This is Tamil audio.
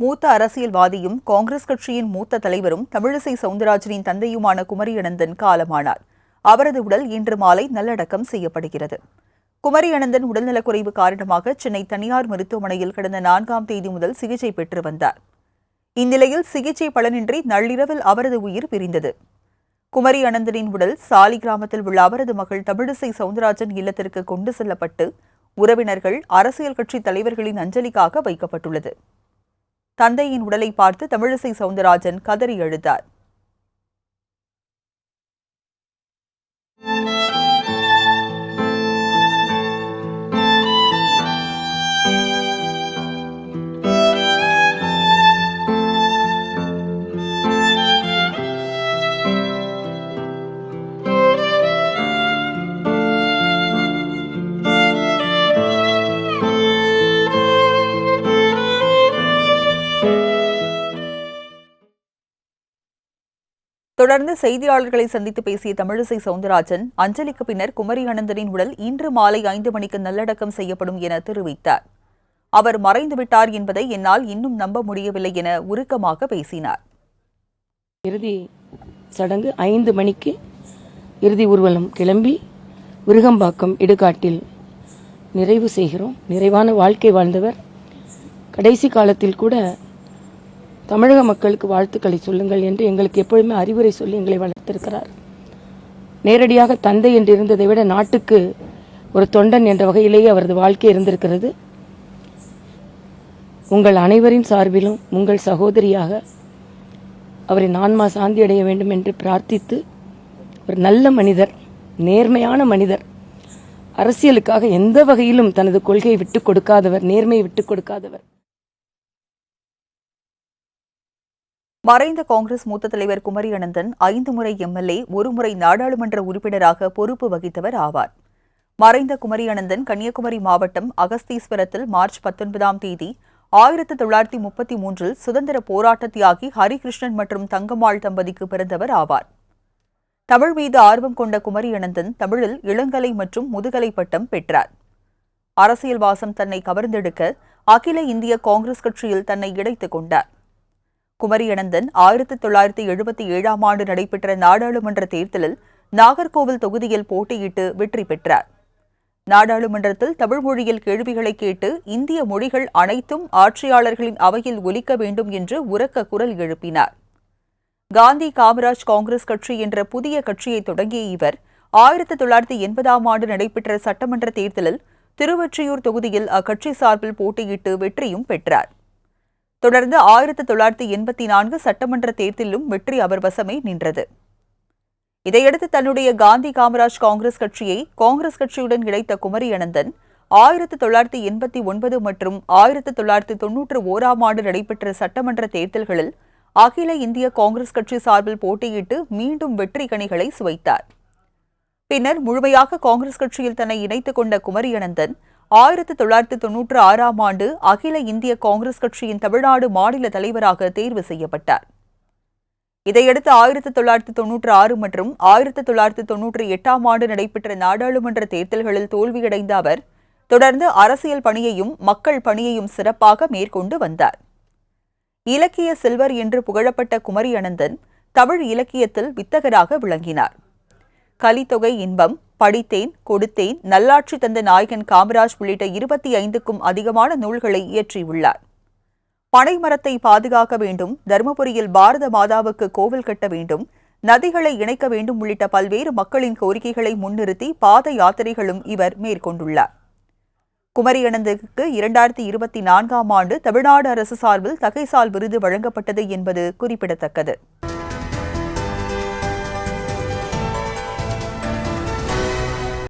மூத்த அரசியல்வாதியும் காங்கிரஸ் கட்சியின் மூத்த தலைவரும் தமிழிசை சவுந்தரராஜனின் தந்தையுமான குமரியனந்தன் காலமானார். அவரது உடல் இன்று மாலை நல்லடக்கம் செய்யப்படுகிறது. குமரியனந்தன் உடல்நலக்குறைவு காரணமாக சென்னை தனியார் மருத்துவமனையில் கடந்த நான்காம் தேதி முதல் சிகிச்சை பெற்று வந்தார். இந்நிலையில் சிகிச்சை பலனின்றி நள்ளிரவில் அவரது உயிர் பிரிந்தது. குமரி அனந்தனின் உடல் சாலி கிராமத்தில் உள்ள அவரது மகள் தமிழிசை சவுந்தரராஜன் இல்லத்திற்கு கொண்டு செல்லப்பட்டு உறவினர்கள் அரசியல் கட்சி தலைவர்களின் அஞ்சலிக்காக வைக்கப்பட்டுள்ளது. தந்தையின் உடலை பார்த்து தமிழிசை சவுந்தரராஜன் கதறி அழுதார். தொடர்ந்து செய்தியாளர்களை சந்தித்து பேசிய தமிழிசை சவுந்தரராஜன் அஞ்சலிக்கு பின்னர் குமரி அனந்தனின் உடல் இன்று மாலை ஐந்து மணிக்கு நல்லடக்கம் செய்யப்படும் என தெரிவித்தார். அவர் மறைந்துவிட்டார் என்பதை என்னால் இன்னும் நம்ப முடியவில்லை என உருக்கமாக பேசினார். இறுதி சடங்கு ஐந்து மணிக்கு இறுதி ஊர்வலம் கிளம்பி விருகம்பாக்கம் இடுகாட்டில் நிறைவு செய்கிறோம். நிறைவான வாழ்க்கை வாழ்ந்தவர். கடைசி காலத்தில் கூட தமிழக மக்களுக்கு வாழ்த்துக்களை சொல்லுங்கள் என்று எங்களுக்கு எப்பொழுதுமே அறிவுரை சொல்லி எங்களை வளர்த்திருக்கிறார். நேரடியாக தந்தை என்று இருந்ததை விட நாட்டுக்கு ஒரு தொண்டன் என்ற வகையிலேயே அவரது வாழ்க்கை இருந்திருக்கிறது. உங்கள் அனைவரின் சார்பிலும் உங்கள் சகோதரியாக அவரின் ஆன்மா சாந்தி அடைய வேண்டும் என்று பிரார்த்தித்து ஒரு நல்ல மனிதர் நேர்மையான மனிதர் அரசியலுக்காக எந்த வகையிலும் தனது கொள்கையை விட்டுக் கொடுக்காதவர் நேர்மையை விட்டுக் கொடுக்காதவர். மறைந்த காங்கிரஸ் மூத்த தலைவர் குமரி அனந்தன் ஐந்து முறை எம்எல்ஏ ஒருமுறை நாடாளுமன்ற உறுப்பினராக பொறுப்பு வகித்தவர் ஆவார். மறைந்த குமரி அனந்தன் கன்னியாகுமரி மாவட்டம் அகஸ்தீஸ்வரத்தில் மார்ச் பத்தொன்பதாம் தேதி ஆயிரத்து தொள்ளாயிரத்தி முப்பத்தி மூன்றில் சுதந்திர போராட்ட தியாகி ஹரிகிருஷ்ணன் மற்றும் தங்கம்மாள் தம்பதிக்கு பிறந்தவர் ஆவார். தமிழ் மீது ஆர்வம் கொண்ட குமரி அனந்தன் தமிழில் இளங்கலை மற்றும் முதுகலை பட்டம் பெற்றார். அரசியல் வாசம் தன்னை கவர்ந்தெடுக்க அகில இந்திய காங்கிரஸ் கட்சியில் தன்னை இணைத்துக் கொண்டார். குமரி அனந்தன் ஆயிரத்தி தொள்ளாயிரத்தி எழுபத்தி ஏழாம் ஆண்டு நடைபெற்ற நாடாளுமன்ற தேர்தலில் நாகர்கோவில் தொகுதியில் போட்டியிட்டு வெற்றி பெற்றார். நாடாளுமன்றத்தில் தமிழ் மொழியில் கேள்விகளை கேட்டு இந்திய மொழிகள் அனைத்தும் ஆட்சியாளர்களின் அவையில் ஒலிக்க வேண்டும் என்று உரக்க குரல் எழுப்பினார். காந்தி காமராஜ் காங்கிரஸ் கட்சி என்ற புதிய கட்சியை தொடங்கிய இவர் ஆயிரத்தி தொள்ளாயிரத்தி எண்பதாம் ஆண்டு நடைபெற்ற சட்டமன்ற தேர்தலில் திருவொற்றியூர் தொகுதியில் அக்கட்சி சார்பில் போட்டியிட்டு வெற்றியும் பெற்றார். தொடர்ந்து ஆயிரத்தி தொள்ளாயிரத்தி எண்பத்தி நான்கு சட்டமன்ற தேர்தலிலும் வெற்றி அவர் வசமே நின்றது. இதையடுத்து தன்னுடைய காந்தி காமராஜ் காங்கிரஸ் கட்சியை காங்கிரஸ் கட்சியுடன் இணைத்த குமரி அனந்தன் ஆயிரத்தி தொள்ளாயிரத்தி எண்பத்தி ஒன்பது மற்றும் ஆயிரத்தி தொள்ளாயிரத்தி தொன்னூற்று ஓராம் ஆண்டு நடைபெற்ற சட்டமன்ற தேர்தல்களில் அகில இந்திய காங்கிரஸ் கட்சி சார்பில் போட்டியிட்டு மீண்டும் வெற்றி கணிகளை சுவைத்தார். பின்னர் முழுமையாக காங்கிரஸ் கட்சியில் தன்னை இணைத்துக் கொண்ட குமரி அனந்தன் ஆயிரத்தி தொள்ளாயிரத்தி தொன்னூற்று ஆறாம் ஆண்டு அகில இந்திய காங்கிரஸ் கட்சியின் தமிழ்நாடு மாநில தலைவராக தேர்வு செய்யப்பட்டார். இதையடுத்து ஆயிரத்தி தொள்ளாயிரத்தி தொன்னூற்று ஆறு மற்றும் ஆயிரத்தி தொள்ளாயிரத்தி தொன்னூற்றி எட்டாம் ஆண்டு நடைபெற்ற நாடாளுமன்ற தேர்தல்களில் தோல்வியடைந்த அவர் தொடர்ந்து அரசியல் பணியையும் மக்கள் பணியையும் சிறப்பாக மேற்கொண்டு வந்தார். இலக்கிய செல்வர் என்று புகழப்பட்ட குமரி அனந்தன் தமிழ் இலக்கியத்தில் வித்தகராக விளங்கினார். கலித்தொகை இன்பம் படித்தேன் கொடுத்தேன். நல்லாட்சி தந்த நாயகன் காமராஜ் உள்ளிட்ட இருபத்தி ஐந்துக்கும் அதிகமான நூல்களை இயற்றியுள்ளார். பனைமரத்தை பாதுகாக்க வேண்டும் தருமபுரியில் பாரத மாதாவுக்கு கோவில் கட்ட வேண்டும் நதிகளை இணைக்க வேண்டும் உள்ளிட்ட பல்வேறு மக்களின் கோரிக்கைகளை முன்னிறுத்தி பாத யாத்திரைகளும் இவர் மேற்கொண்டுள்ளார். குமரியனந்துக்கு இரண்டாயிரத்தி இருபத்தி நான்காம் ஆண்டு தமிழ்நாடு அரசு சார்பில் தகைசால் விருது வழங்கப்பட்டது என்பது குறிப்பிடத்தக்கது.